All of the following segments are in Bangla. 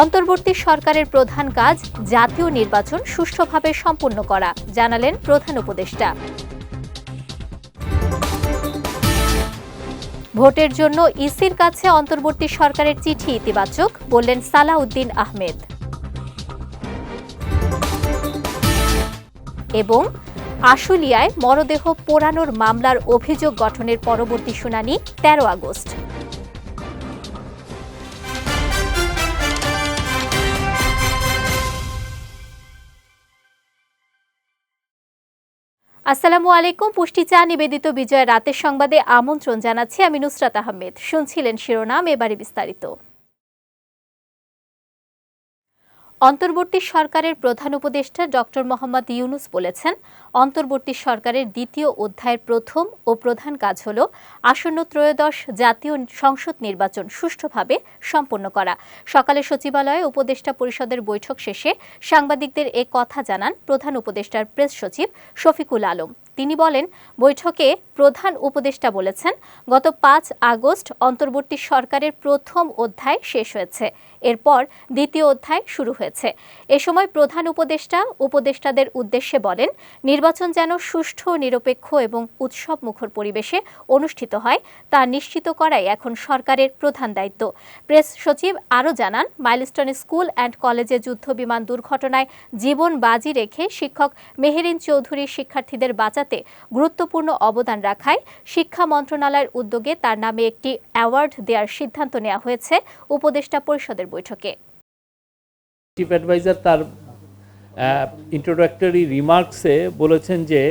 অন্তর্বর্তী সরকারের প্রধান কাজ জাতীয় নির্বাচন সুষ্ঠুভাবে সম্পন্ন করা, জানালেন প্রধান উপদেষ্টা। ভোটের জন্য ইসির কাছে অন্তর্বর্তী সরকারের চিঠি ইতিবাচক, বললেন সালাউদ্দিন আহমেদ। এবং আশুলিয়ায় মরদেহ পোড়ানোর মামলার অভিযোগ গঠনের পরবর্তী শুনানি তেরো আগস্ট। আসসালামু আলাইকুম, পুষ্টি চা নিবেদিত বিজয় রাতের সংবাদে আমন্ত্রণ জানাচ্ছি আমি নুসরাত আহমেদ। শুনছিলেন শিরোনাম, এবারে বিস্তারিত। অন্তর্বর্তী সরকারের প্রধান উপদেষ্টা ডক্টর মোহাম্মদ ইউনুস বলেছেন, অন্তর্বর্তী সরকারের দ্বিতীয় অধ্যায়ের প্রথম ও প্রধান কাজ হল আসন্ন ত্রয়োদশ জাতীয় সংসদ নির্বাচন সুষ্ঠুভাবে সম্পন্ন করা। সকালে সচিবালয়ে উপদেষ্টা পরিষদের বৈঠক শেষে সাংবাদিকদের এ কথা জানান প্রধান উপদেষ্টার প্রেস সচিব শফিকুল আলম। তিনি বলেন, বৈঠকে প্রধান উপদেষ্টা বলেছেন, গত পাঁচ আগস্ট অন্তর্বর্তী সরকারের প্রথম অধ্যায় শেষ হয়েছে। এরপর দ্বিতীয় অধ্যায় শুরু হয়েছে। এ সময় প্রধান উপদেষ্টা, উপদেষ্টাদের উদ্দেশ্যে বলেন, নির্বাচন যেন সুষ্ঠু, নিরপেক্ষ এবং উৎসব মুখর পরিবেশে অনুষ্ঠিত হয়, তা নিশ্চিত করাই এখন সরকারের প্রধান দায়িত্ব। প্রেস সচিব আরও জানান, মাইলস্টোন স্কুল অ্যান্ড কলেজে যুদ্ধ বিমান দুর্ঘটনায় জীবন বাজি রেখে শিক্ষক মেহেরিন চৌধুরী শিক্ষার্থীদের বাঁচাতে গুরুত্বপূর্ণ অবদান রাখায় শিক্ষা মন্ত্রণালয়ের উদ্যোগে তার নামে একটি অ্যাওয়ার্ড দেওয়ার সিদ্ধান্ত নেওয়া হয়েছে উপদেষ্টা পরিষদের বৈঠকে। চিফ অ্যাডভাইজার তার ইন্ট্রোডাক্টরি রিমার্কসে বলেছেন যে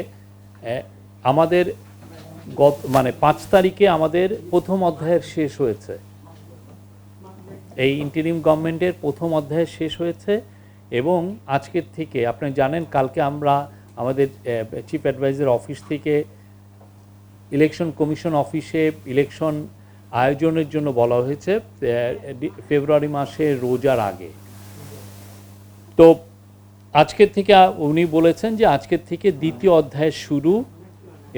আমাদের গত মানে পাঁচ তারিখে আমাদের প্রথম অধ্যায়ের শেষ হয়েছে। এই ইন্টারিম গভর্নমেন্টের প্রথম অধ্যায় শেষ হয়েছে এবং আজকের থেকে, আপনি জানেন কালকে আমরা আমাদের চিফ অ্যাডভাইজার অফিস থেকে ইলেকশন কমিশন অফিসে ইলেকশন আয়োজনের জন্য বলা হয়েছে ফেব্রুয়ারি মাসে রোজার আগে। তো আজকের থেকে উনি বলেছেন যে আজকের থেকে দ্বিতীয় অধ্যায় শুরু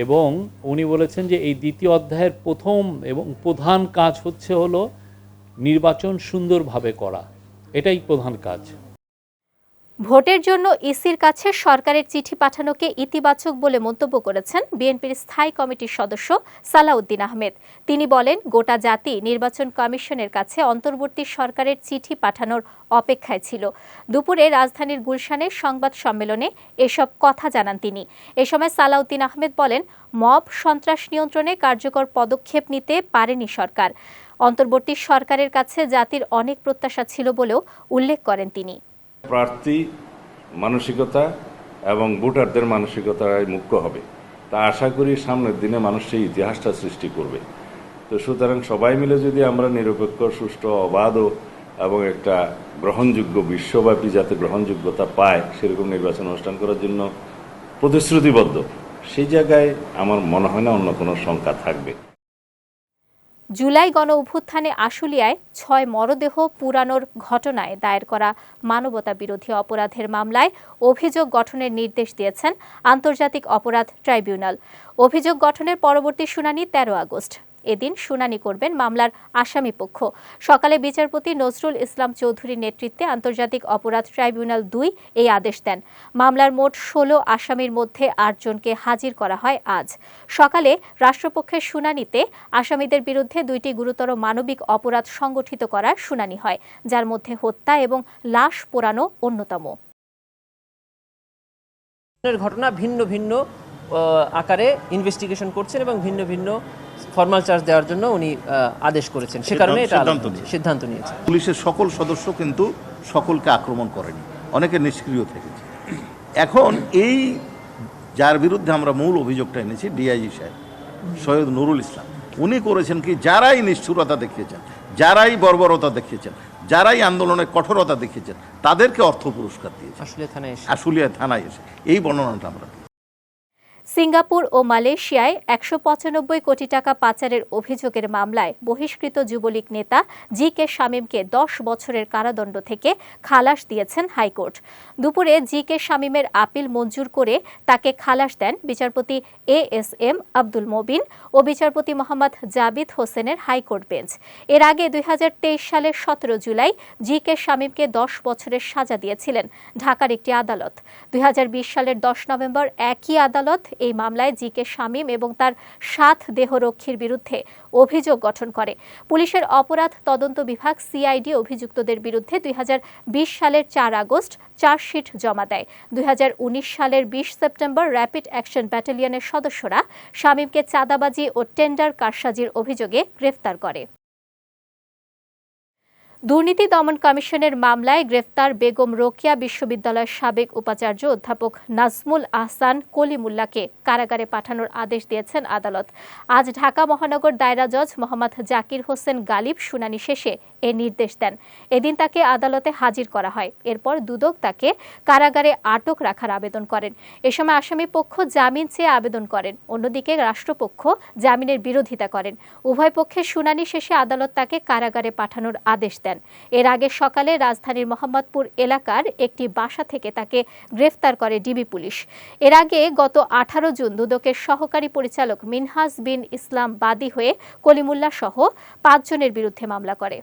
এবং উনি বলেছেন যে এই দ্বিতীয় অধ্যায়ের প্রথম এবং প্রধান কাজ হচ্ছে হলো নির্বাচন সুন্দরভাবে করা। এটাই প্রধান কাজ। ভোটের জন্য ইসির কাছে সরকারের চিঠি পাঠানোকে ইতিবাচক বলে মন্তব্য করেছেন বিএনপির স্থায়ী কমিটির সদস্য সালাউদ্দিন আহমেদ। তিনি বলেন, গোটা জাতি নির্বাচন কমিশনের কাছে অন্তর্বর্তী সরকারের চিঠি পাঠানোর অপেক্ষায় ছিল। দুপুরে রাজধানীর গুলশানে সংবাদ সম্মেলনে এসব কথা জানান তিনি। এ সময় সালাউদ্দিন আহমেদ বলেন, মব সন্ত্রাস নিয়ন্ত্রণে কার্যকর পদক্ষেপ নিতে পারেনি সরকার। অন্তর্বর্তী সরকারের কাছে জাতির অনেক প্রত্যাশা ছিল বলেও উল্লেখ করেন তিনি। প্রার্থী, মানসিকতা এবং ভোটারদের মানসিকতায় মুখ্য হবে। তা আশা করি সামনের দিনে মানুষ সেই ইতিহাসটা সৃষ্টি করবে। তো সুতরাং সবাই মিলে যদি আমরা নিরপেক্ষ, সুষ্ঠু, অবাধ এবং একটা গ্রহণযোগ্য, বিশ্বব্যাপী যাতে গ্রহণযোগ্যতা পায়, সেরকম নির্বাচন অনুষ্ঠান করার জন্য প্রতিশ্রুতিবদ্ধ সেই জায়গায় আমার মনে হয় না অন্য কোনো শঙ্কা থাকবে। জুলাই গণ অভ্যুত্থানে আশুলিয়ায় ছয় মরদেহ পুরানোর ঘটনায় দায়ের করা মানবতা বিরোধী অপরাধের মামলায় অভিযোগ গঠনের নির্দেশ দিয়েছেন আন্তর্জাতিক অপরাধ ট্রাইব্যুনাল। অভিযোগ গঠনের পরবর্তী শুনানি তেরো আগস্ট। এদিন শুনানি করবেন মামলার আসামি পক্ষ। সকালে বিচারপতি নজরুল ইসলাম চৌধুরীর নেতৃত্বে আন্তর্জাতিক অপরাধ ট্রাইব্যুনাল দুই এই আদেশ দেন। মামলার মোট ষোলো আসামির মধ্যে আটজনকে হাজির করা হয় আজ। সকালে রাষ্ট্রপক্ষের শুনানিতে আসামিদের বিরুদ্ধে দুইটি গুরুতর মানবিক অপরাধ সংগঠিত করার শুনানি হয়, যার মধ্যে হত্যা এবং লাশ পোড়ানো অন্যতম। ঘটনা ভিন্ন ভিন্ন আকারে ইনভেস্টিগেশন করছেন এবং ভিন্ন ভিন্ন ফর্মাল চার্জ দেওয়ার জন্য উনি আদেশ করেছেন। সে কারণে এটা সিদ্ধান্ত নিয়েছে। পুলিশের সকল সদস্য কিন্তু সকলকে আক্রমণ করেনি। অনেকে নিষ্ক্রিয় থেকেছে। এখন এই যার বিরুদ্ধে আমরা মূল অভিযোগটা এনেছি ডিআইজি সাহেব সৈয়দ নুরুল ইসলাম। উনি করেছেন কি যারাই নিষ্ঠুরতা দেখিয়েছেন যারাই বর্বরতা দেখিয়েছেন যারাই আন্দোলনে কঠোরতা দেখিয়েছেন তাদেরকে অর্থ পুরস্কার দিয়েছে। আসলে থানায় এসে। আশুলিয়া থানায় এসে। এই বর্ণনাটা আমরা। সিঙ্গাপুর ও মালয়েশিয়ায় একশো পঁচানব্বই কোটি টাকা পাচারের অভিযোগের মামলায় বহিষ্কৃত যুবলীগ নেতা জি কে শামীমকে দশ বছরের কারাদণ্ড থেকে খালাস দিয়েছেন হাইকোর্ট। দুপুরে জি কে শামীমের আপিল মঞ্জুর করে তাকে খালাস দেন বিচারপতি A S M Abdul Mobin ও বিচারপতি মোহাম্মদ জাবিদ হোসেনের হাইকোর্ট বেঞ্চ। এর আগে দুই হাজার তেইশ সালের সতেরো জুলাই জি কে শামীমকে দশ বছরের সাজা দিয়েছিলেন ঢাকার একটি আদালত। দুই হাজার বিশ সালের দশ নভেম্বর একই আদালত এই মামলায় জি কে শামীম এবং তার সাত দেহরক্ষীর বিরুদ্ধে অভিযোগ গঠন করে। পুলিশের অপরাধ তদন্ত বিভাগ সিআইডি অভিযুক্তদের বিরুদ্ধে দুই হাজার বিশ সালের চার আগস্ট চার্জশিট জমা দেয়। দুই হাজার উনিশ সালের বিশ সেপ্টেম্বর র্যাপিড অ্যাকশন ব্যাটালিয়নের সদস্যরা শামীমকে চাঁদাবাজি ও টেন্ডার কারসাজির অভিযোগে গ্রেফতার করে। দুর্নীতি দমন কমিশনের মামলায় গ্রেফতার বেগম রোকিয়া বিশ্ববিদ্যালয়ের সাবেক উপাচার্য অধ্যাপক নাজমুল আহসান কলিমুল্লাকে কারাগারে পাঠানোর আদেশ দিয়েছেন আদালত। আজ ঢাকা মহানগর দায়রা জজ মোহাম্মদ জাকির হোসেন গালিব শুনানি শেষে এ নির্দেশ দেন। এদিন তাকে আদালতে হাজির করা হয়। এরপর দুদক তাকে কারাগারে আটক রাখার আবেদন করেন। এ সময় আসামি পক্ষ জামিন চেয়ে আবেদন করেন। অন্যদিকে রাষ্ট্রপক্ষ জামিনের বিরোধিতা করেন। উভয় পক্ষের শুনানি শেষে আদালত তাকে কারাগারে পাঠানোর আদেশ দেন। এর আগে সকালে রাজধানীর মোহাম্মদপুর এলাকার একটি বাসা থেকে তাকে গ্রেফতার করে ডিবি পুলিশ। এর আগে গত আঠারো জুন দুদকের সহকারী পরিচালক মিনহাজ বিন ইসলাম বাদী হয়ে কলিমুল্লাহ সহ পাঁচজনের বিরুদ্ধে মামলা করে।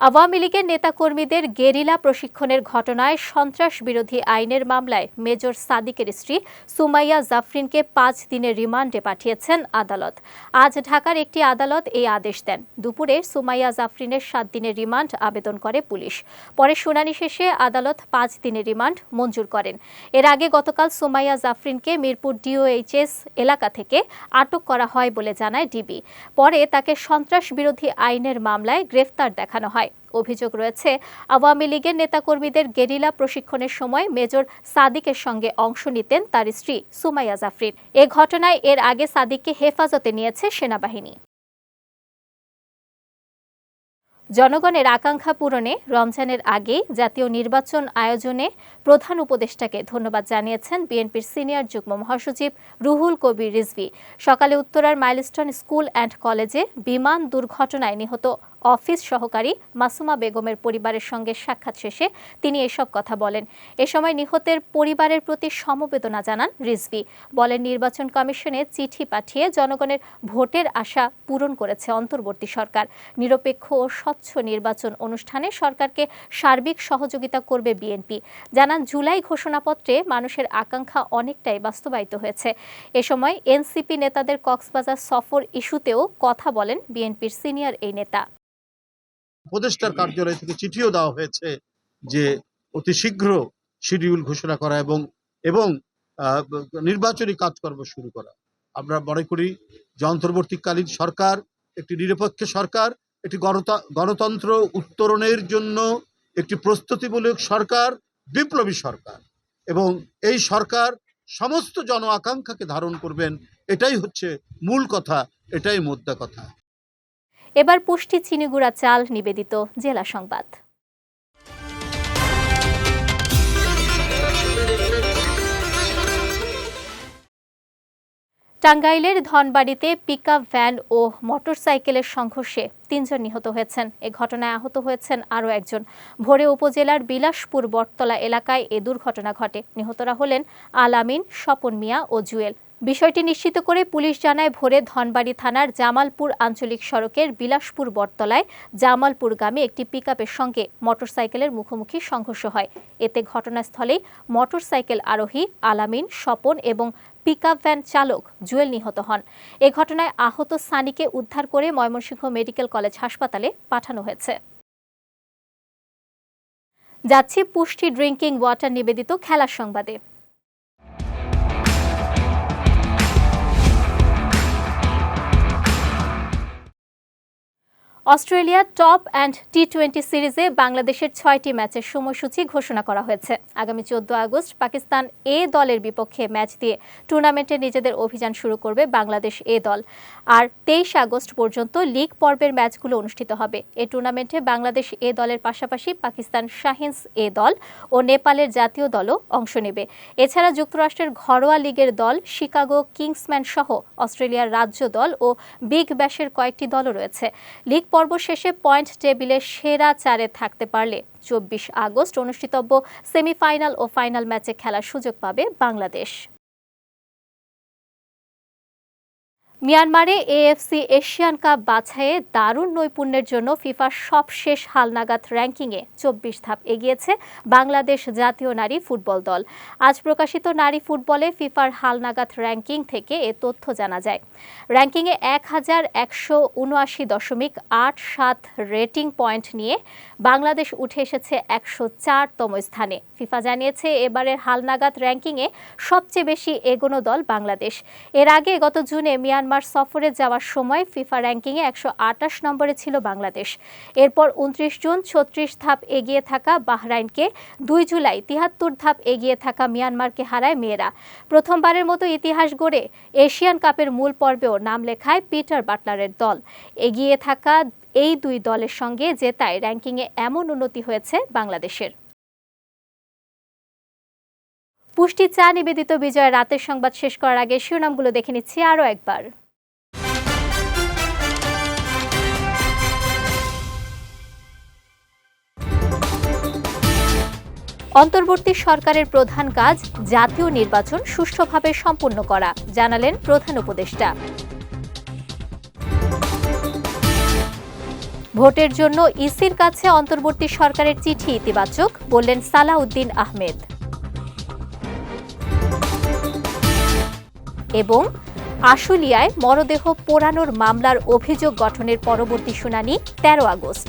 আওয়ামী লীগের নেতাকর্মীদের গেরিলা প্রশিক্ষণের ঘটনায় সন্ত্রাস বিরোধী আইনের মামলায় মেজর সাদিকের স্ত্রী সুমাইয়া জাফরিনকে পাঁচ দিনের রিমান্ডে পাঠিয়েছেন আদালত। আজ ঢাকার একটি আদালত এই আদেশ দেন। দুপুরে সুমাইয়া জাফরিনের সাত দিনের রিমান্ড আবেদন করে পুলিশ। পরে শুনানি শেষে আদালত পাঁচ দিনের রিমান্ড মঞ্জুর করেন। এর আগে গতকাল সুমাইয়া জাফরিনকে মিরপুর ডিওএইচএস এলাকা থেকে আটক করা হয় বলে জানায় ডিবি। পরে তাকে সন্ত্রাস বিরোধী আইনের মামলায় গ্রেফতার দেখানো হয়। অভিযোগ রয়েছে, আওয়ামী লীগের নেতাকর্মীদের গেরিলা প্রশিক্ষণের সময় মেজর সাদিকের সঙ্গে অংশ নিতেন তার স্ত্রী সুমাইয়া জাফরিন। এ ঘটনায় এর আগে সাদিককে হেফাজতে নিয়েছে সেনাবাহিনী। জনগণের আকাঙ্ক্ষা পূরণে রমজানের আগে জাতীয় নির্বাচন আয়োজনে প্রধান উপদেষ্টাকে ধন্যবাদ জানিয়েছেন বিএনপির সিনিয়র যুগ্ম মহাসচিব রুহুল কবির রিজভি। সকালে উত্তরার মাইলস্টোন স্কুল অ্যান্ড কলেজে বিমান দুর্ঘটনায় নিহত অফিস সহকারী মাসুমা বেগমের পরিবারের সঙ্গে সাক্ষাৎ শেষে তিনি এসব কথা বলেন। এ সময় নিহতের পরিবারের প্রতি সমবেদনা জানান রিজভি। বলেন, নির্বাচন কমিশনে চিঠি পাঠিয়ে জনগণের ভোটের আশা পূরণ করেছে অন্তর্বর্তী সরকার। নিরপেক্ষ ও স্বচ্ছ নির্বাচন অনুষ্ঠানে সরকারকে সার্বিক সহযোগিতা করবে বিএনপি। জানান, জুলাই ঘোষণাপত্রে মানুষের আকাঙ্ক্ষা অনেকটাই বাস্তবায়িত হয়েছে। এ সময় এনসিপি নেতাদের কক্সবাজার সফর ইস্যুতেও কথা বলেন বিএনপির সিনিয়র এই নেতা। উপদেষ্টার কার্যালয় থেকে চিঠিও দেওয়া হয়েছে যে অতি শীঘ্র শিডিউল ঘোষণা করা এবং এবং নির্বাচনী কাজকর্ম শুরু করা। আমরা মনে করি যে অন্তর্বর্তীকালীন সরকার একটি নিরপেক্ষ সরকার, একটি গণতা- গণতন্ত্র উত্তরণের জন্য একটি প্রস্তুতিমূলক সরকার, বিপ্লবী সরকার। এবং এই সরকার সমস্ত জন আকাঙ্ক্ষাকে ধারণ করবেন, এটাই হচ্ছে মূল কথা, এটাই মোদ্দা কথা। এবার পুষ্টি চিনিগুড়া চাল নিবেদিত জেলা সংবাদ। টাঙ্গাইলের ধনবাড়িতে পিকআপ ভ্যান ও মোটরসাইকেলের সংঘর্ষে তিনজন নিহত হয়েছেন। এ ঘটনায় আহত হয়েছেন আরও একজন। ভোরে উপজেলার বিলাসপুর বটতলা এলাকায় এ দুর্ঘটনা ঘটে। নিহতরা হলেন আলামিন স্বপন মিয়া ও জুয়েল। বিষয়টি নিশ্চিত করে পুলিশ জানায় ভোরে ধনবাড়ি থানার জামালপুর আঞ্চলিক সড়কের বিলাসপুর বটতলায় জামালপুরগামী একটি পিকআপের সঙ্গে মোটরসাইকেলের মুখোমুখি সংঘর্ষ হয়। এতে ঘটনাস্থলেই মোটরসাইকেল আরোহী আলামিন, স্বপন এবং পিকআপ ভ্যান চালক জুয়েল নিহত হন। এ ঘটনায় আহত সানিকে উদ্ধার করে ময়মনসিংহ মেডিকেল কলেজ হাসপাতালে পাঠানো হয়েছে। যাচ্ছি পুষ্টি ড্রিঙ্কিং ওয়াটার নিবেদিত খেলার সংবাদে। Australia top and T twenty সিরিজে বাংলাদেশের ছয়টি ম্যাচের সময়সূচি ঘোষণা করা হয়েছে। আগামী চোদ্দ আগস্ট পাকিস্তান এ দলের বিপক্ষে ম্যাচ দিয়ে টুর্নামেন্টে নিজেদের অভিযান শুরু করবে বাংলাদেশ এ দল। আর তেইশ আগস্ট পর্যন্ত লিগ পর্বের ম্যাচগুলো অনুষ্ঠিত হবে। এ টুর্নামেন্টে বাংলাদেশ এ দলের পাশাপাশি পাকিস্তান শাহিন্স এ দল ও নেপালের জাতীয় দলও অংশ নেবে। এছাড়া যুক্তরাষ্ট্রের ঘরোয়া লিগের দল শিকাগো কিংসম্যান সহ অস্ট্রেলিয়ার রাজ্য দল ও বিগ ব্যাশের কয়েকটি দলও রয়েছে। লিগ পর্ব শেষে পয়েন্ট টেবিলে সেরা চারে থাকতে পারলে চব্বিশ আগস্ট অনুষ্ঠিতব্য সেমিফাইনাল ও ফাইনাল ম্যাচে খেলার সুযোগ পাবে বাংলাদেশ। মিয়ানমারে এএফসি এশিয়ান কাপ বাছাইয়ে দারুণ নৈপুণ্যের জন্য ফিফার সবশেষ হালনাগাদ র্যাঙ্কিংয়ে চব্বিশ ধাপ এগিয়েছে বাংলাদেশ জাতীয় নারী ফুটবল দল। আজ প্রকাশিত নারী ফুটবলে ফিফার হালনাগাদ র্যাঙ্কিং থেকে এ তথ্য জানা যায়। র্যাঙ্কিংয়ে এক হাজার একশো উনআশি দশমিক আট সাত রেটিং পয়েন্ট নিয়ে বাংলাদেশ উঠে এসেছে একশো চারতম স্থানে। ফিফা জানিয়েছে, এবারের হালনাগাদ র্যাঙ্কিংয়ে সবচেয়ে বেশি এগোনো দল বাংলাদেশ। এর আগে গত জুনে মিয়ানমার সফরে যাওয়ার সময় ফিফা র্যাঙ্কিংয়ে একশো আটাশ নম্বরে ছিল বাংলাদেশ। এরপর উনত্রিশ জুন ছত্রিশ ধাপ এগিয়ে থাকা বাহরাইনকে দুই জুলাই তিহাত্তর ধাপ এগিয়ে থাকা মিয়ানমারকে হারায় মেয়েরা। প্রথমবারের মতো ইতিহাস গড়ে এশিয়ান কাপের মূল পর্বেও নাম লেখায় পিটার বাটলারের দল। এগিয়ে থাকা এই দুই দলের সঙ্গে জেতায় র্যাঙ্কিংয়ে এমন উন্নতি হয়েছে বাংলাদেশের। পুষ্টি চা নিবেদিত বিজয় রাতের সংবাদ শেষ করার আগে শিরোনামগুলো দেখে নিচ্ছি আরও একবার। অন্তর্বর্তী সরকারের প্রধান কাজ জাতীয় নির্বাচন সুষ্ঠুভাবে সম্পন্ন করা, জানালেন প্রধান উপদেষ্টা। ভোটের জন্য ইসির কাছে অন্তর্বর্তী সরকারের চিঠি ইতিবাচক, বললেন সালাউদ্দিন আহমেদ। এবং আশুলিয়ায় মরদেহ পোড়ানোর মামলার অভিযোগ গঠনের পরবর্তী শুনানি তেরো আগস্ট।